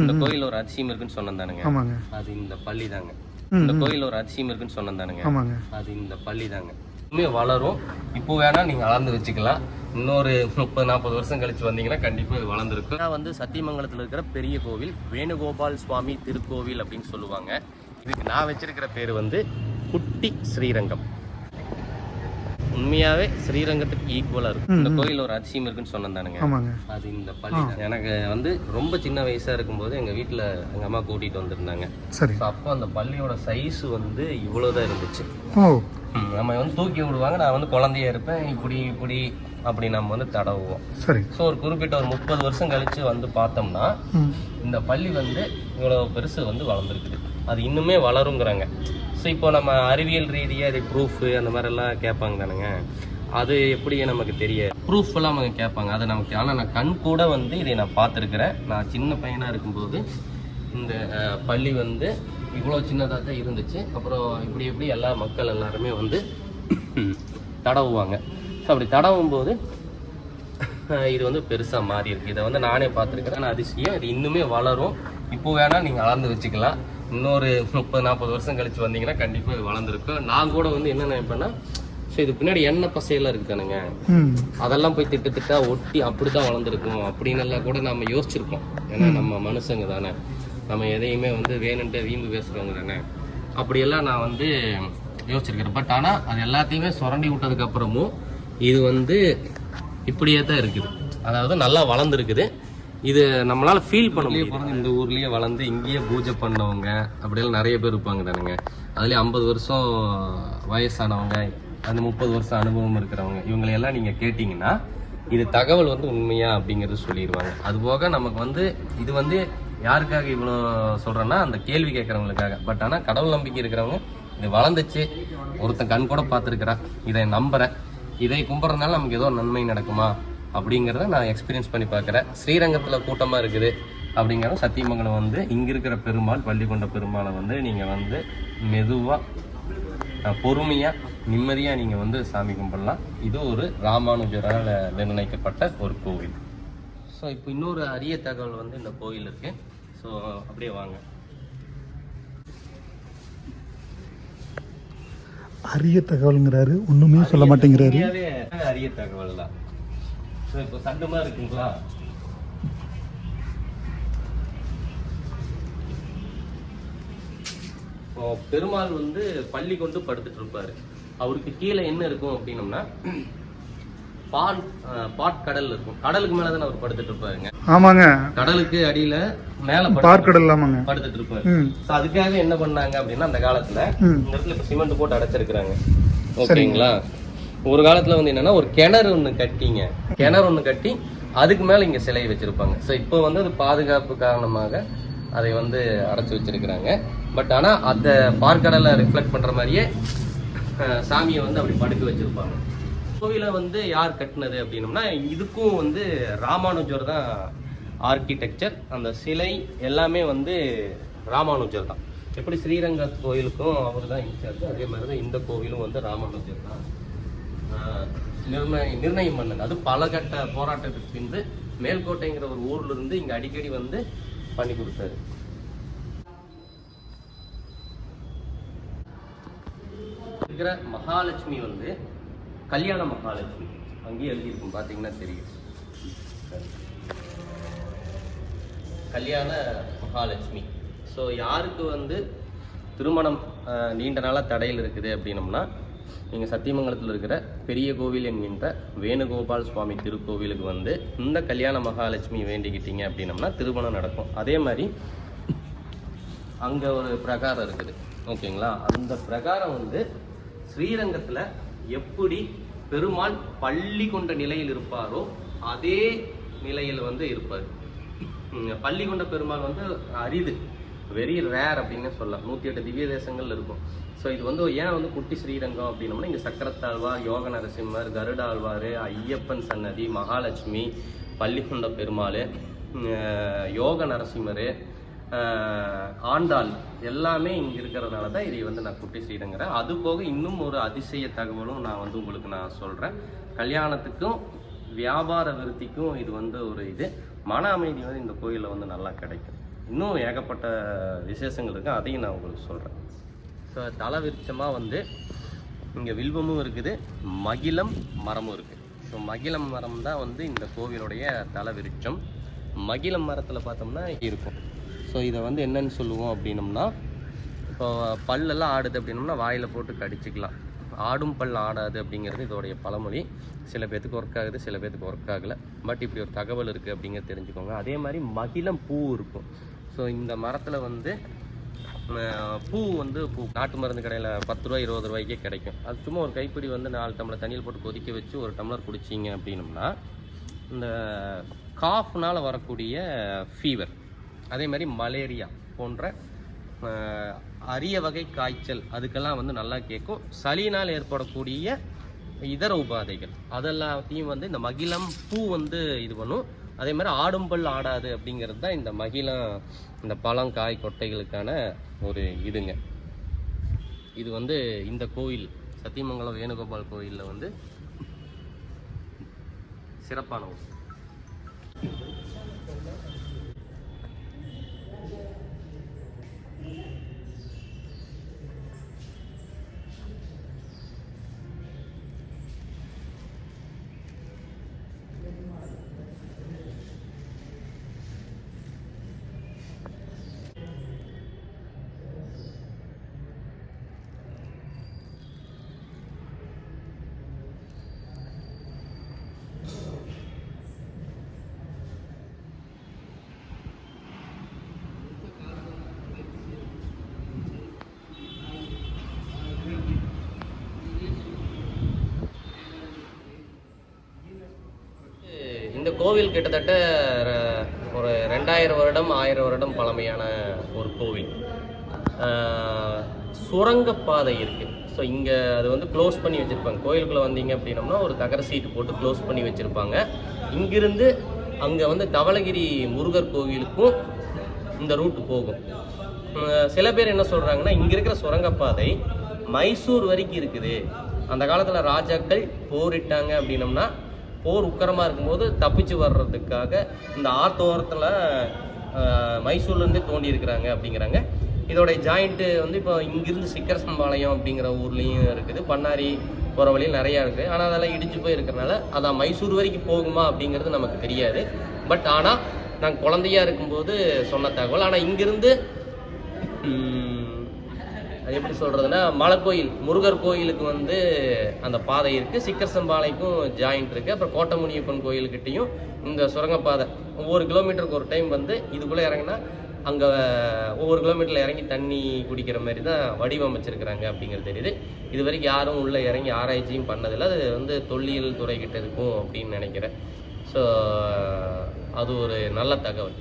இந்த கோயில் ஒரு அதிசயம் இருக்குன்னு சொன்னேன் தானுங்க ஆமாங்க. அது இந்த பள்ளி தாங்க இந்த கோயில் ஒரு அதிசயம் இருக்குன்னு சொன்னேன் தானுங்க ஆமாங்க. அது இந்த பள்ளி தாங்க இன்னுமே வளரும். இப்போ வேணா நீங்க அளந்து வச்சுக்கலாம். இன்னொரு முப்பது நாற்பது வருஷம் கழிச்சு வந்தீங்கன்னா கண்டிப்பா இது வளர்ந்துருக்கும். நான் வந்து சத்தியமங்கலத்தில் இருக்கிற பெரிய கோவில் வேணுகோபால் சுவாமி திருக்கோவில் அப்படின்னு சொல்லுவாங்க. இதுக்கு நான் வச்சிருக்கிற பேர் வந்து குட்டி ஸ்ரீரங்கம். உண்மையாவே ஸ்ரீரங்கத்துக்கு ஈக்குவலா இருக்கும் இந்த கோயில் ஒரு அதிசயம் இருக்குன்னு சொன்னேன் தானுங்க ஆமாங்க. அது இந்த பள்ளி. எனக்கு வந்து ரொம்ப சின்ன வயசா இருக்கும்போது எங்க வீட்ல எங்க அம்மா கூட்டிட்டு வந்திருந்தாங்க. அப்போ அந்த பள்ளியோட சைஸ் வந்து இவ்வளோதான் இருந்துச்சு. நம்ம வந்து தூக்கி விடுவாங்க நான் வந்து குழந்தையா இருப்பேன் இப்படி இப்படி அப்படி நம்ம வந்து தடவுவோம். சரி. ஸோ ஒரு குறிப்பிட்ட ஒரு முப்பது வருஷம் கழிச்சு வந்து பார்த்தோம்னா இந்த பள்ளி வந்து இவ்வளோ பெருசு வந்து வளர்ந்துருக்குது. அது இன்னுமே வளருங்கிறாங்க. ஸோ இப்போ நம்ம அறிவியல் ரீதியாக இது ப்ரூஃபு அந்த மாதிரிலாம் கேட்பாங்க தானுங்க. அது எப்படி நமக்கு தெரிய ப்ரூஃப் எல்லாம் அவங்க கேட்பாங்க. அது நமக்கு ஆனால் நான் கண் கூட வந்து இதை நான் பார்த்துருக்குறேன். நான் சின்ன பையனாக இருக்கும்போது இந்த பள்ளி வந்து இவ்வளோ சின்னதாக தான் இருந்துச்சு. அப்புறம் இப்படி இப்படி எல்லா மக்கள் எல்லாருமே வந்து தடவுவாங்க. ஸோ அப்படி தடவும் போது இது வந்து பெருசாக மாறி இருக்கு. இதை வந்து நானே பார்த்துருக்கிறேன். ஆனால் அதிசயம் இது இன்னுமே வளரும்? இப்போ வேணா நீங்கள் அளந்து வச்சுக்கலாம். இன்னொரு முப்பது நாற்பது வருஷம் கழிச்சு வந்தீங்கன்னா கண்டிப்பாக இது வளர்ந்துருக்கும். நான் கூட வந்து என்ன நினைப்பேன்னா ஸோ இது பின்னாடி எண்ணெய் பசையெல்லாம் இருக்குதானுங்க ம். அதெல்லாம் போய் திட்டு திட்டா ஒட்டி அப்படி தான் வளர்ந்துருக்கும். அப்படின்னு எல்லாம் கூட நம்ம யோசிச்சிருப்போம். ஏன்னா நம்ம மனுஷங்க தானே. நம்ம எதையுமே வந்து வேணுன்ட்டு வீம்பு பேசுகிறவங்க தானே. அப்படியெல்லாம் நான் வந்து யோசிச்சிருக்கிறேன். பட் ஆனால் அது எல்லாத்தையுமே சுரண்டி விட்டதுக்கு அப்புறமும் இது வந்து இப்படியே தான் இருக்குது. அதாவது நல்லா வளர்ந்துருக்குது. இது நம்மளால ஃபீல் பண்ண முடியும் இந்த ஊர்லயே வளர்ந்து இங்கேயே பூஜை பண்ணவங்க அப்படியெல்லாம் நிறைய பேர் இருப்பாங்க தானுங்க அதுலயே ஐம்பது வருஷம் வயசானவங்க அந்த முப்பது வருஷம் அனுபவம் இருக்கிறவங்க இவங்களை எல்லாம் நீங்க கேட்டீங்கன்னா இது தகவல் வந்து உண்மையா அப்படிங்கறது சொல்லிடுவாங்க. அது போக நமக்கு வந்து இது வந்து யாருக்காக இவ்வளோ சொல்றேன்னா அந்த கேள்வி கேட்கறவங்களுக்காக. பட் ஆனா கடவுள் நம்பிக்கை இருக்கிறவங்க இது வளர்ந்துச்சு. ஒருத்தன் கண் கூட பார்த்துருக்கிறான். இதை நம்புறேன். இதை கும்பிட்றதுனால நமக்கு ஏதோ நன்மை நடக்குமா அப்படிங்கிறத நான் எக்ஸ்பீரியன்ஸ் பண்ணி பார்க்குறேன். ஸ்ரீரங்கத்தில் கூட்டமாக இருக்குது அப்படிங்கிறத சத்தியமங்கலம் வந்து இங்கே இருக்கிற பெருமாள் பள்ளிக்கொண்ட பெருமாளை வந்து நீங்கள் வந்து மெதுவாக பொறுமையாக நிம்மதியாக நீங்கள் வந்து சாமி கும்பிடலாம். இது ஒரு ராமானுஜரால் நிர்ணயிக்கப்பட்ட ஒரு கோவில். ஸோ இப்போ இன்னொரு அரிய தகவல் வந்து இந்த கோவில் இருக்குது ஸோ அப்படியே வாங்க. அரிய தகவலுங்கிறாரு. ஒண்ணுமே சொல்ல மாட்டேங்கிறாரு. அரிய தகவல் தான் இப்போ சண்டமா இருக்குங்களா? இப்போ பெருமாள் வந்து பள்ளி கொண்டு படுத்துட்டு இருப்பாரு. அவருக்கு கீழே என்ன இருக்கும் அப்படின்னம்னா பால் அஹ், பாட்கடல் இருக்கும். கடலுக்கு மேல தானே அவர் படுத்துட்டு இருப்பாருங்க. ஆமாங்க. கடலுக்கு அடியில மேல பார்க்கடல் ஆமாங்க படுத்துட்டு இருப்பாரு. So, அதுக்காக என்ன பண்ணாங்க அப்படின்னா அந்த காலத்துல. இந்த இடத்துல இப்ப சிமெண்ட் போட்டு அடைச்சிருக்கிறாங்க. ஓகேங்களா? ஒரு காலத்துல வந்து என்னன்னா ஒரு கிணறு ஒண்ணு கட்டிங்க. கிணறு ஒண்ணு கட்டி அதுக்கு மேல இங்க சிலை வச்சிருப்பாங்க. சோ இப்போ வந்து அது பாதுகாப்பு காரணமாக அதை வந்து அடைச்சு வச்சிருக்கிறாங்க. பட் ஆனா அந்த பார்க்கடலை ரிஃப்ளெக்ட் பண்ற மாதிரியே சாமியை வந்து அப்படி படுக்க வச்சிருப்பாங்க. கோவிலை வந்து யார் கட்டினது அப்படின்னம்னா இதுக்கும் வந்து ராமானுஜர் தான் ஆர்கிடெக்சர் அந்த சிலை எல்லாமே வந்து ராமானுஜர் தான். எப்படி ஸ்ரீரங்க கோயிலுக்கும் அவர் தான் இன்சார்ஜ் அதே மாதிரி தான் இந்த கோவிலும் வந்து ராமானுஜர் தான். நிர்ணய நிர்ணயம் பண்ணது அது பல கட்ட போராட்டத்துக்கு பின்பு மேல்கோட்டைங்கிற ஒரு ஊர்ல இருந்து இங்க அடிக்கடி வந்து பண்ணி கொடுத்தாரு. இருக்கிற மகாலட்சுமி வந்து கல்யாண மகாலட்சுமி. அங்கேயே எழுதியிருக்கும் பார்த்தீங்கன்னா தெரியும். கல்யாண மகாலட்சுமி. ஸோ யாருக்கு வந்து திருமணம் நீண்ட நாளாக தடையில் இருக்குது அப்படின்னம்னா நீங்கள் சத்தியமங்கலத்தில் இருக்கிற பெரிய கோவில் என்கின்ற வேணுகோபால் சுவாமி திருக்கோவிலுக்கு வந்து இந்த கல்யாண மகாலட்சுமி வேண்டிக்கிட்டீங்க அப்படின்னம்னா திருமணம் நடக்கும். அதே மாதிரி அங்கே ஒரு பிரகாரம் இருக்குது. ஓகேங்களா? அந்த பிரகாரம் வந்து ஸ்ரீரங்கத்தில் எப்படி பெருமாள் பள்ளி கொண்ட நிலையில் இருப்பாரோ அதே நிலையில் வந்து இருப்பார். பள்ளி கொண்ட பெருமாள் வந்து அரிது. வெரி ரேர் அப்படின்னு சொல்லலாம். நூற்றி எட்டு திவ்ய தேசங்கள் இருக்கும். ஸோ இது வந்து ஏன் வந்து குட்டி ஸ்ரீரங்கம் அப்படின்னம்னா இங்கே சக்கரத்தாழ்வார் யோக நரசிம்மர் கருடாழ்வார் ஐயப்பன் சன்னதி மகாலட்சுமி பள்ளிக்கொண்ட பெருமாள் யோக நரசிம்மர் ஆண்டாள் எல்லாமே இங்கே இருக்கிறதுனால தான் இதை வந்து நான் குட்டி ஸ்ரீரங்கிறேன். அது போக இன்னும் ஒரு அதிசய தகவலும் நான் வந்து உங்களுக்கு நான் சொல்கிறேன் கல்யாணத்துக்கும் வியாபார விருத்திக்கும் இது வந்து ஒரு இது. மன அமைதி வந்து இந்த கோயிலில் வந்து நல்லா கிடைக்கும். இன்னும் ஏகப்பட்ட விசேஷங்கள் இருக்குது அதையும் நான் உங்களுக்கு சொல்கிறேன் ஸோ தலை விருச்சமாக வந்து இங்கே வில்வமும் இருக்குது. மகிழம் மரமும் இருக்குது ஸோ மகிழம் மரம் தான் வந்து இந்த கோவிலுடைய தலை விருட்சம். மகிழம் மரத்தில் பார்த்தோம்னா இருக்கும். ஸோ இதை வந்து என்னன்னு சொல்லுவோம் அப்படின்னம்னா இப்போ பல்லெல்லாம் ஆடுது அப்படின்னம்னா வாயில் போட்டு கடிச்சிக்கலாம். ஆடும் பல் ஆடாது அப்படிங்கிறது இதோடைய பழமொழி. சில பேர்த்துக்கு ஒர்க் ஆகுது சில பேர்த்துக்கு ஒர்க் ஆகலை. பட் இப்படி ஒரு தகவல் இருக்குது அப்படிங்கிறத தெரிஞ்சுக்கோங்க. அதே மாதிரி மகிழம் பூ இருக்கும். ஸோ இந்த மரத்தில் வந்து பூ வந்து பூ நாட்டு மருந்து கடையில் பத்து ரூபா இருபது ரூபாய்க்கே கிடைக்கும். அது சும்மா ஒரு கைப்பிடி வந்து நாலு டம்ளர் தண்ணியில் போட்டு கொதிக்க வச்சு ஒரு டம்ளர் குடிச்சிங்க அப்படின்னம்னா இந்த காஃப்னால் வரக்கூடிய ஃபீவர் அதே மாதிரி மலேரியா போன்ற அரிய வகை காய்ச்சல் அதுக்கெல்லாம் வந்து நல்லா கேட்கும். சளியினால் ஏற்படக்கூடிய இதர உபாதைகள். அதெல்லாத்தையும் வந்து இந்த மகிழம் பூ வந்து இது பண்ணும். அதே மாதிரி ஆடும்பல் ஆடாது அப்படிங்கிறது தான் இந்த மகிழம் இந்த பழம் காய் கொட்டைகளுக்கான ஒரு இதுங்க. இது வந்து இந்த கோயில் சத்தியமங்கலம் வேணுகோபால் கோயிலில் வந்து சிறப்பான ஒன்று இந்த கோவில் கிட்டத்தட்ட ர- ஒரு ரெண்டாயிரம் வருடம் ஆயிரம் வருடம் பழமையான ஒரு கோவில். சுரங்கப்பாதை இருக்கு. ஸோ இங்கே அது வந்து க்ளோஸ் பண்ணி வச்சுருப்பாங்க. கோயிலுக்குள்ளே வந்தீங்க அப்படின்னம்னா ஒரு தகர சீட்டு போட்டு க்ளோஸ் பண்ணி வச்சுருப்பாங்க. இங்கிருந்து அங்கே வந்து தவளகிரி முருகர் கோவிலுக்கும் இந்த ரூட் போகும். சில பேர் என்ன சொல்கிறாங்கன்னா இங்கே இருக்கிற சுரங்கப்பாதை மைசூர் வரைக்கும் இருக்குது. அந்த காலத்தில் ராஜாக்கள் போரிட்டாங்க அப்படின்னம்னா போர் உக்கரமாக இருக்கும்போது தப்பிச்சு வர்றதுக்காக இந்த ஆத்தோரத்தில் மைசூர்லேருந்தே தோண்டி இருக்கிறாங்க அப்படிங்கிறாங்க. இதோடைய ஜாயிண்ட்டு வந்து இப்போ இங்கிருந்து சிக்கர் சம்பாளையம் அப்படிங்கிற ஊர்லேயும் இருக்குது. பண்ணாரி போகிற வழியில் நிறையா இருக்குது. ஆனால் அதெல்லாம் இடிஞ்சு போய் இருக்கிறனால அதான் மைசூர் வரைக்கும் போகுமா அப்படிங்கிறது நமக்கு தெரியாது. பட் ஆனால் நான் குழந்தையா இருக்கும்போது சொன்ன தகவல். ஆனால் இங்கிருந்து அது எப்படி சொல்கிறதுனா மலைக்கோயில் முருகர் கோயிலுக்கு வந்து அந்த பாதை இருக்குது சிக்கர் சம்பாலைக்கும் ஜாயிண்ட் இருக்குது அப்புறம் கோட்டமுனியப்பன் கோயிலுக்கிட்டையும் இந்த சுரங்கப்பாதை ஒவ்வொரு கிலோமீட்டருக்கு ஒரு டைம் வந்து இதுக்குள்ளே இறங்கினா அங்கே ஒவ்வொரு கிலோமீட்டரில் இறங்கி தண்ணி குடிக்கிற மாதிரி தான் வடிவமைச்சிருக்கிறாங்க அப்படிங்கிறது தெரியுது. இது வரைக்கும் யாரும் உள்ளே இறங்கி ஆராய்ச்சியும் பண்ணதில்லை. அது வந்து தொல்லியல் துறை கிட்ட இருக்கும் அப்படின்னு நினைக்கிறேன். ஸோ அது ஒரு நல்ல தகவல்.